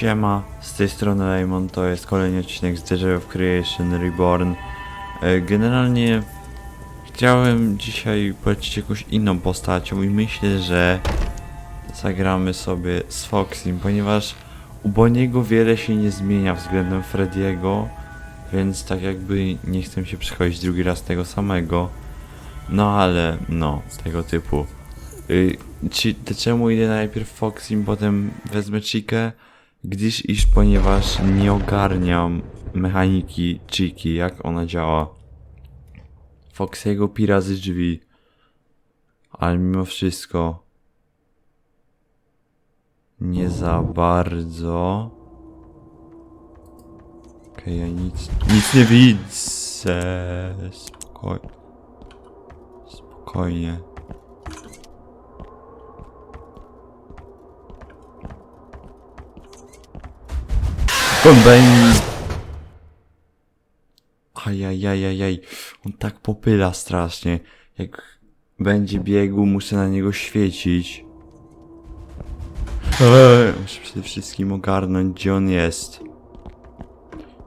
Siema, z tej strony Lemon, to jest kolejny odcinek z Deja of Creation Reborn. E, Generalnie chciałem dzisiaj polecić jakąś inną postacią i myślę, że zagramy sobie z Foxym, ponieważ u Boniego wiele się nie zmienia względem Frediego, więc tak jakby nie chcę się przechodzić drugi raz tego samego. No ale, no, tego typu. Y, czy, czemu idę najpierw Foxim, potem wezmę Chikę? Gdyż iż ponieważ nie ogarniam mechaniki Chiki, jak ona działa. Foxiego pi razy drzwi. Ale mimo wszystko nie za bardzo. Okej, ja nic, nic nie widzę. Spokoj... Spokojnie. Kombajn. Ajajajajaj. On tak popyla strasznie. Jak będzie biegł, muszę na niego świecić. Muszę przede wszystkim ogarnąć, gdzie on jest.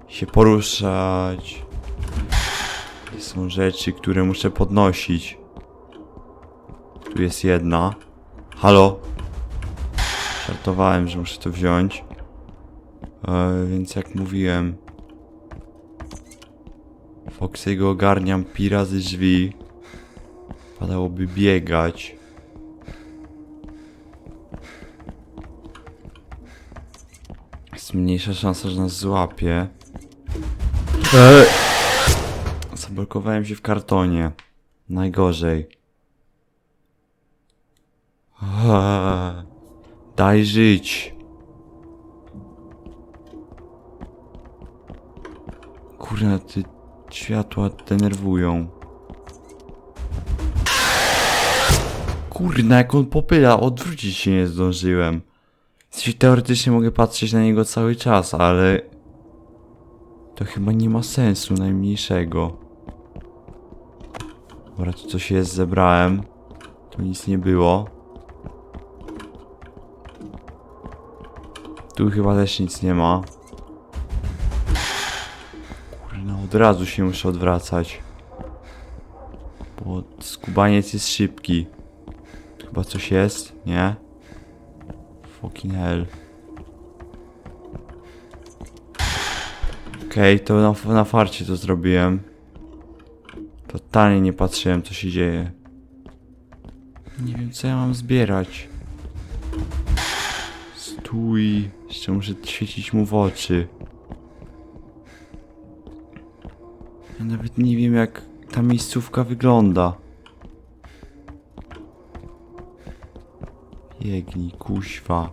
Się poruszać. Są rzeczy, które muszę podnosić. Tu jest jedna. Halo? Żartowałem, że muszę to wziąć. E, więc jak mówiłem, Foxy'ego ogarniam pi razy drzwi. Padałoby biegać. Jest mniejsza szansa, że nas złapie. Eee. Zablokowałem się w kartonie. Najgorzej. Eee. Daj żyć. Kurna, światła denerwują. Kurna, jak on popyla, odwrócić się nie zdążyłem. Sensie, teoretycznie mogę patrzeć na niego cały czas, ale... To chyba nie ma sensu najmniejszego. Dobra, tu coś jest, zebrałem. Tu nic nie było. Tu chyba też nic nie ma. Od razu się muszę odwracać. Bo skubaniec jest szybki. Chyba coś jest, nie? Fucking hell. Okej, to na, na farcie to zrobiłem. Totalnie nie patrzyłem co się dzieje. Nie wiem co ja mam zbierać. Stój. Jeszcze muszę świecić mu w oczy. Ja nawet nie wiem jak ta miejscówka wygląda. Biegnij, kuźwa.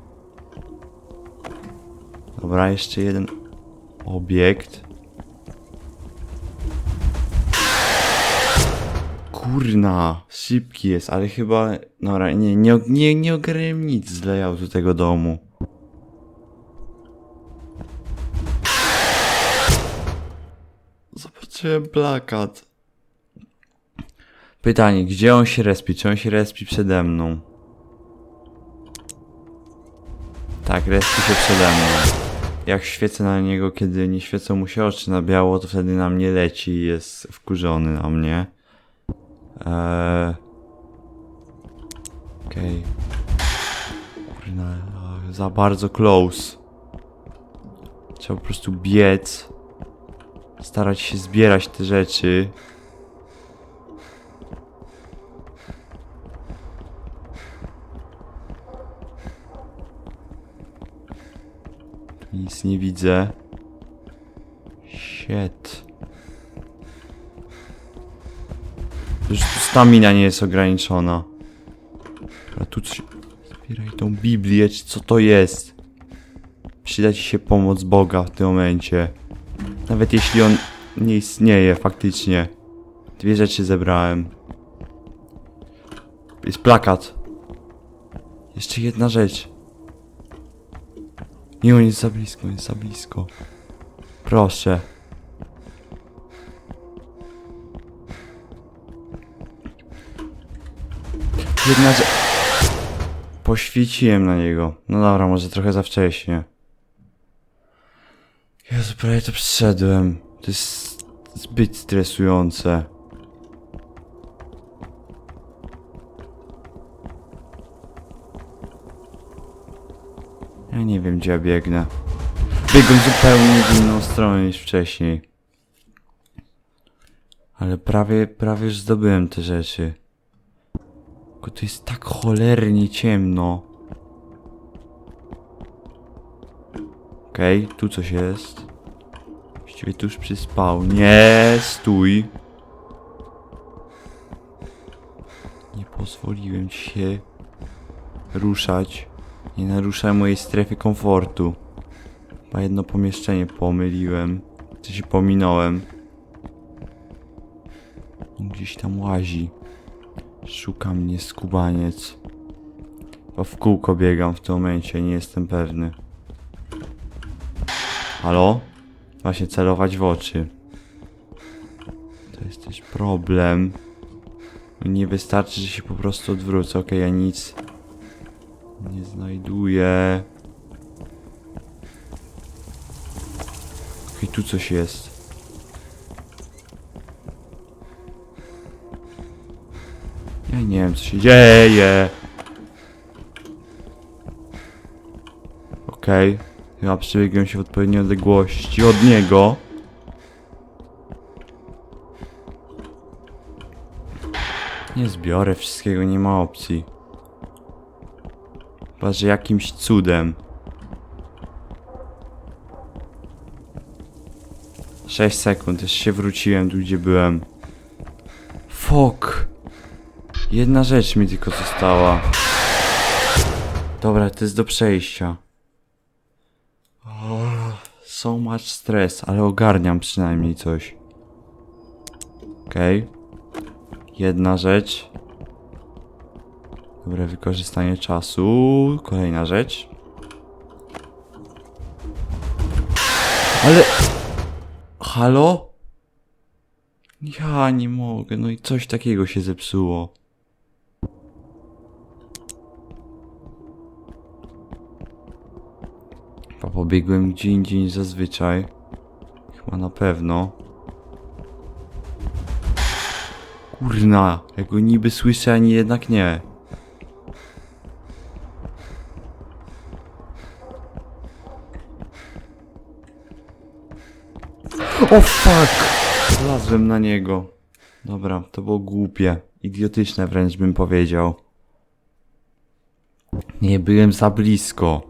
Dobra, jeszcze jeden obiekt. Kurna, szybki jest, ale chyba... Dobra, nie, nie, nie, nie ogarniałem nic z layoutu tego domu. Zobaczyłem plakat. Pytanie, gdzie on się respi? Czy on się respi przede mną? Tak, respi się przede mną. Jak świecę na niego, kiedy nie świecą mu się oczy na biało, to wtedy na mnie leci i jest wkurzony na mnie. Eee... Okej. Kurna, e, za bardzo close. Trzeba po prostu biec. Starać się zbierać te rzeczy. Nic nie widzę. Shit. Już stamina nie jest ograniczona. A tu coś... Zbieraj tą Biblię, czy co to jest? Przyda ci się pomoc Boga w tym momencie. Nawet jeśli on nie istnieje faktycznie. Dwie rzeczy zebrałem. Jest plakat. Jeszcze jedna rzecz. Nie, on jest za blisko, jest za blisko. Proszę. Jedna rzecz. Poświeciłem na niego. No dobra, może trochę za wcześnie. Jezu, prawie to przyszedłem. To jest zbyt stresujące. Ja nie wiem, gdzie ja biegnę. Biegłem zupełnie w inną stronę niż wcześniej. Ale prawie, prawie już zdobyłem te rzeczy. Tylko to jest tak cholernie ciemno. Okej, tu coś jest. Właściwie tuż przy Nie, stój. Nie pozwoliłem ci się ruszać. Nie naruszaj mojej strefy komfortu. Chyba jedno pomieszczenie pomyliłem. Coś pominąłem. On Gdzieś tam łazi. Szuka mnie skubaniec. Chyba w kółko biegam w tym momencie, nie jestem pewny. Halo? Właśnie celować w oczy. To jest też problem. Nie wystarczy, że się po prostu odwrócę. Okej, ja nic nie znajduję. Okej, tu coś jest. Ja nie wiem, co się dzieje. Okej. Ja przebiegłem się w odpowiedniej odległości od niego. Nie zbiorę wszystkiego, nie ma opcji. Chyba, że jakimś cudem. 6 sekund, już się wróciłem tu, gdzie byłem. Fok. Jedna rzecz mi tylko została. Dobra, to jest do przejścia. So much stress, ale ogarniam przynajmniej coś. Okej. Jedna rzecz. Dobre wykorzystanie czasu. Kolejna rzecz. Ale... Halo? Ja nie mogę, no i coś takiego się zepsuło. Pobiegłem gdzie indziej niż zazwyczaj. Chyba na pewno. Kurna, ja go niby słyszę, a nie jednak nie. O fuck! Zlazłem na niego. Dobra, to było głupie. Idiotyczne wręcz bym powiedział. Nie byłem za blisko.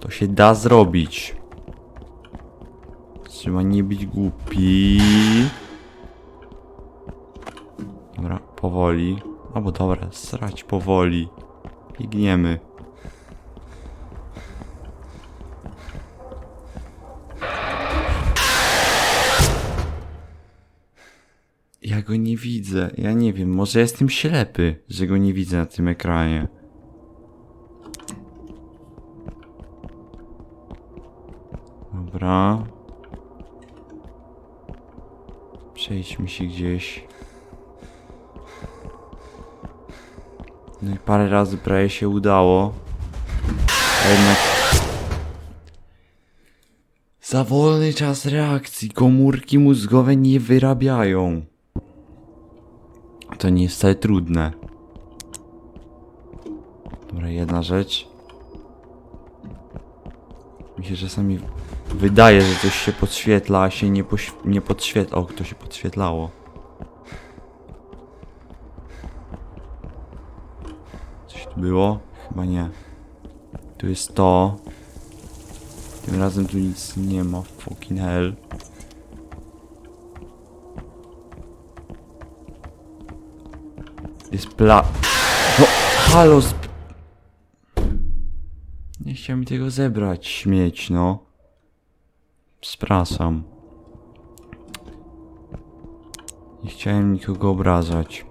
To się da zrobić. Trzeba nie być głupi. Dobra, powoli. Albo dobra, srać powoli. Biegniemy. Ja go nie widzę. Ja nie wiem, może jestem ślepy, że go nie widzę na tym ekranie. Dobra. Przejdźmy się gdzieś. No i parę razy prawie się udało. A jednak... Za wolny czas reakcji komórki mózgowe nie wyrabiają. To nie jest wcale trudne. Dobra, jedna rzecz. Mi się czasami wydaje, że coś się podświetla, a się nie, nie podświetla. O, to się podświetlało. Coś tu było? Chyba nie. Tu jest to. Tym razem tu nic nie ma. Fucking hell. Jest pla... No, halo. Nie chciałem mi tego zebrać, śmieć, no. Sprasam. Nie chciałem nikogo obrażać.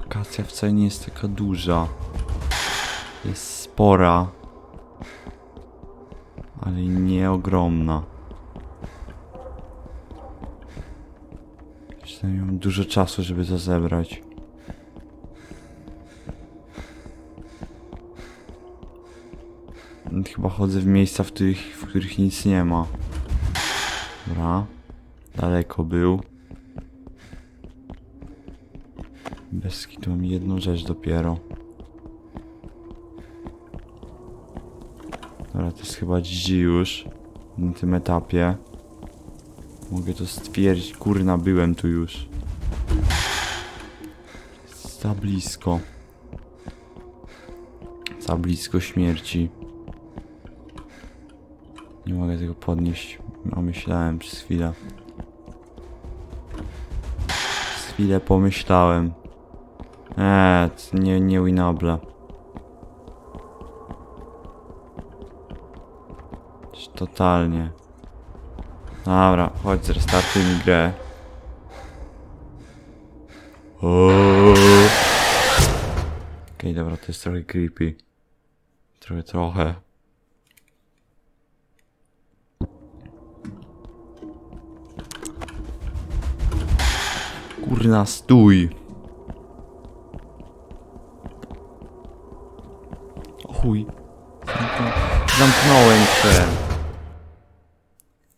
Lokacja wcale nie jest taka duża. Jest spora. Ale nie ogromna. Przynajmniej mam dużo czasu, żeby to zebrać. Chodzę w miejsca, w których, w których nic nie ma. Dobra. Daleko był. Bez kitu mam jedną rzecz dopiero. Dobra, to jest chyba GG już. Na tym etapie. Mogę to stwierdzić. Kurna, byłem tu już. Za blisko. Za blisko śmierci. Nie mogę tego podnieść. A myślałem przez chwilę. Przez chwilę pomyślałem. Eee, nie, nie winable. Totalnie. Dobra, chodź, zrestartuj mi grę. Okej, dobra, to jest trochę creepy. Trochę, trochę. Kurna, stój! O chuj. Zamknąłem się.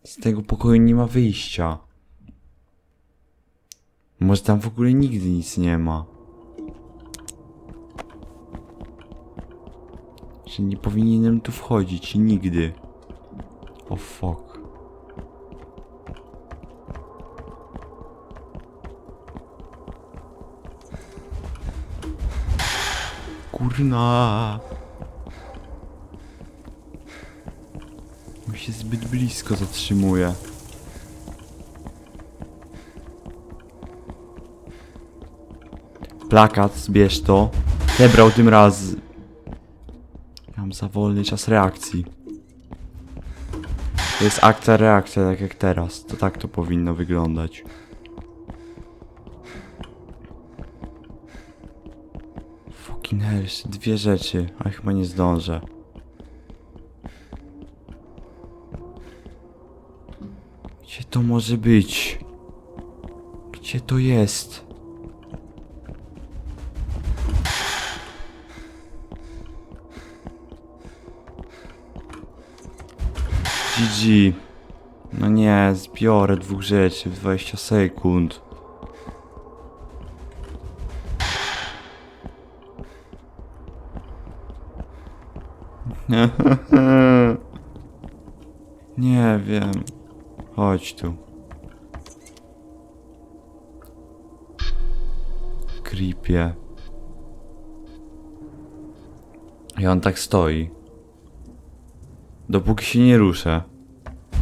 Z tego pokoju nie ma wyjścia. Może tam w ogóle nigdy nic nie ma. Że nie powinienem tu wchodzić nigdy. O fuck. Kurna. On się zbyt blisko zatrzymuje. Plakat, zbierz to. Zebrał tym raz. Mam za wolny czas reakcji. To jest akcja, reakcja, tak jak teraz. To tak to powinno wyglądać. Jeszcze dwie rzeczy, ale chyba nie zdążę. Gdzie to może być? Gdzie to jest? GG. No nie, zbiorę dwóch rzeczy w 20 sekund. Nie wiem. Chodź tu. Creepie. I on tak stoi. Dopóki się nie ruszę.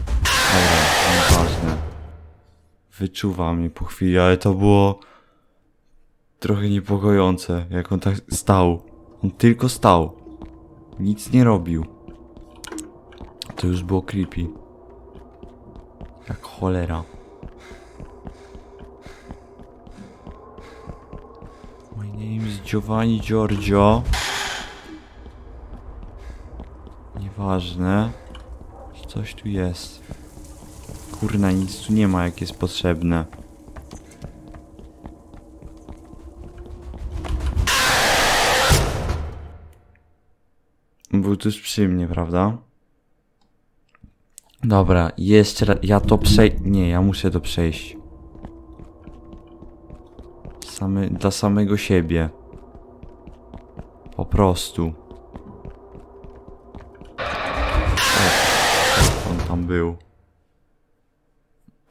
Dobra, nieważne. Wyczuwa mnie po chwili, ale to było trochę niepokojące, jak on tak stał. On tylko stał. Nic nie robił. To już było creepy. Jak cholera. My name is Giovanni Giorgio. Nieważne. Coś tu jest. Kurna, nic tu nie ma, jak jest potrzebne. Tuż przy mnie, prawda? Dobra, jeszcze raz. Ja to przej... Nie, ja muszę to przejść. Samy, dla samego siebie. Po prostu. O, on tam był.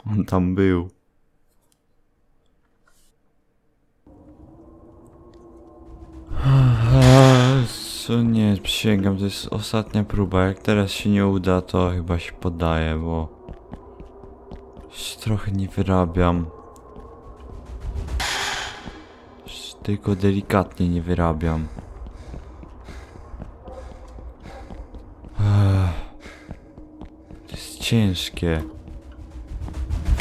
On tam był. Co nie, przysięgam, to jest ostatnia próba. Jak teraz się nie uda, to chyba się podaję, bo trochę nie wyrabiam. Tylko delikatnie nie wyrabiam. To jest ciężkie.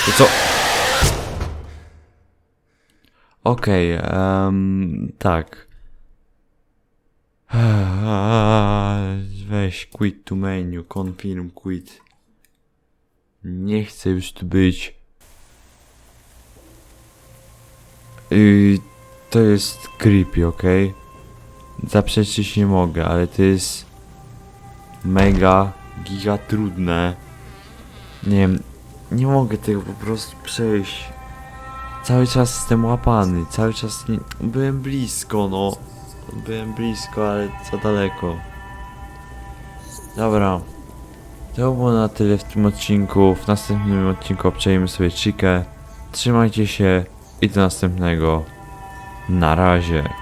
To co? Okej, em, tak. Quit to menu, confirm quit. Nie chcę już tu być. Yy, to jest creepy, ok? Zaprzeczyć nie mogę, ale to jest mega, giga trudne. Nie wiem, nie mogę tego po prostu przejść. Cały czas jestem łapany, cały czas nie... byłem blisko, no. Byłem blisko, ale za daleko. Dobra. To było na tyle w tym odcinku. W następnym odcinku obczajemy sobie Chikę. Trzymajcie się i do następnego. Na razie.